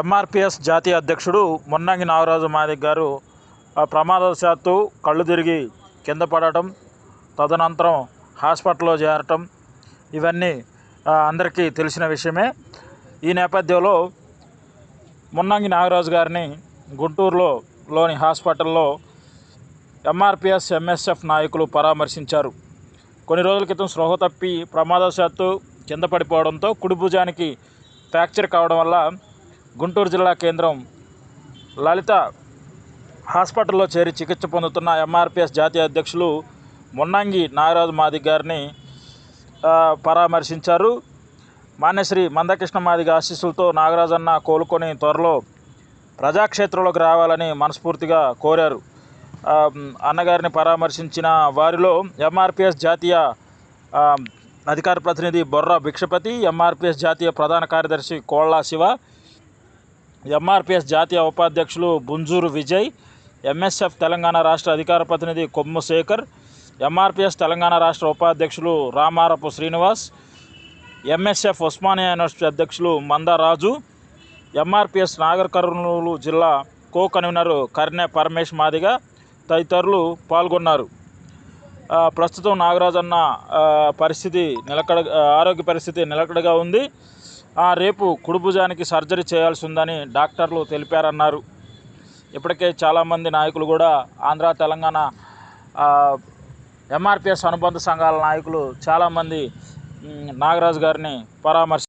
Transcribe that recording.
ఎంఆర్పిఎస్ జాతీయ అధ్యక్షుడు మొన్నంగి నాగరాజు మాదిక్ గారు ప్రమాదశాత్తు ప్రమాదవశాత్తు కళ్ళు తిరిగి కింద పడటం తదనంతరం హాస్పిటల్లో చేరటం ఇవన్నీ అందరికీ తెలిసిన విషయమే. ఈ నేపథ్యంలో మున్నంగి నాగరాజు గారిని గుంటూరులో లోని హాస్పిటల్లో ఎంఆర్పిఎస్ ఎంఎస్ఎఫ్ నాయకులు పరామర్శించారు. కొన్ని రోజుల క్రితం స్పృహ తప్పి ప్రమాదవశాత్తు కింద పడిపోవడంతో కుడి భుజానికి ఫ్రాక్చర్ కావడం వల్ల గుంటూరు జిల్లా కేంద్రం లలిత హాస్పిటల్లో చేరి చికిత్స పొందుతున్న ఎంఆర్పిఎస్ జాతీయ అధ్యక్షులు మున్నంగి నాగరాజు మాది గారిని పరామర్శించారు. మాన్యశ్రీ మందకృష్ణ మాదిగ ఆశీస్సులతో నాగరాజన్న కోలుకొని త్వరలో ప్రజాక్షేత్రంలోకి రావాలని మనస్ఫూర్తిగా కోరారు. అన్నగారిని పరామర్శించిన వారిలో ఎంఆర్పిఎస్ జాతీయ అధికార ప్రతినిధి బొర్ర భిక్షపతి ఎంఆర్పిఎస్ జాతీయ ప్రధాన కార్యదర్శి కోళ్ళ శివ ఎంఆర్పిఎస్ జాతీయ ఉపాధ్యక్షులు బుంజూరు విజయ్ ఎంఎస్ఎఫ్ తెలంగాణ రాష్ట్ర అధికార ప్రతినిధి కొమ్ము శేఖర్ ఎంఆర్పిఎస్ తెలంగాణ రాష్ట్ర ఉపాధ్యక్షులు రామారపు శ్రీనివాస్ ఎంఎస్ఎఫ్ ఉస్మానియా యూనివర్సిటీ అధ్యక్షులు మందారాజు ఎంఆర్పిఎస్ నాగర్ కర్నూలు జిల్లా కో కన్వీనర్ కర్నె పరమేష్ మాదిగ తదితరులు పాల్గొన్నారు. ప్రస్తుతం నాగరాజన్న అన్న పరిస్థితి నిలకడ ఆరోగ్య పరిస్థితి నిలకడగా ఉంది. రేపు కుడుభుజానికి సర్జరీ చేయాల్సి ఉందని డాక్టర్లు తెలిపారన్నారు. ఇప్పటికే చాలామంది నాయకులు కూడా ఆంధ్ర తెలంగాణ ఎంఆర్పిఎస్ అనుబంధ సంఘాల నాయకులు చాలామంది నాగరాజు గారిని పరామర్శ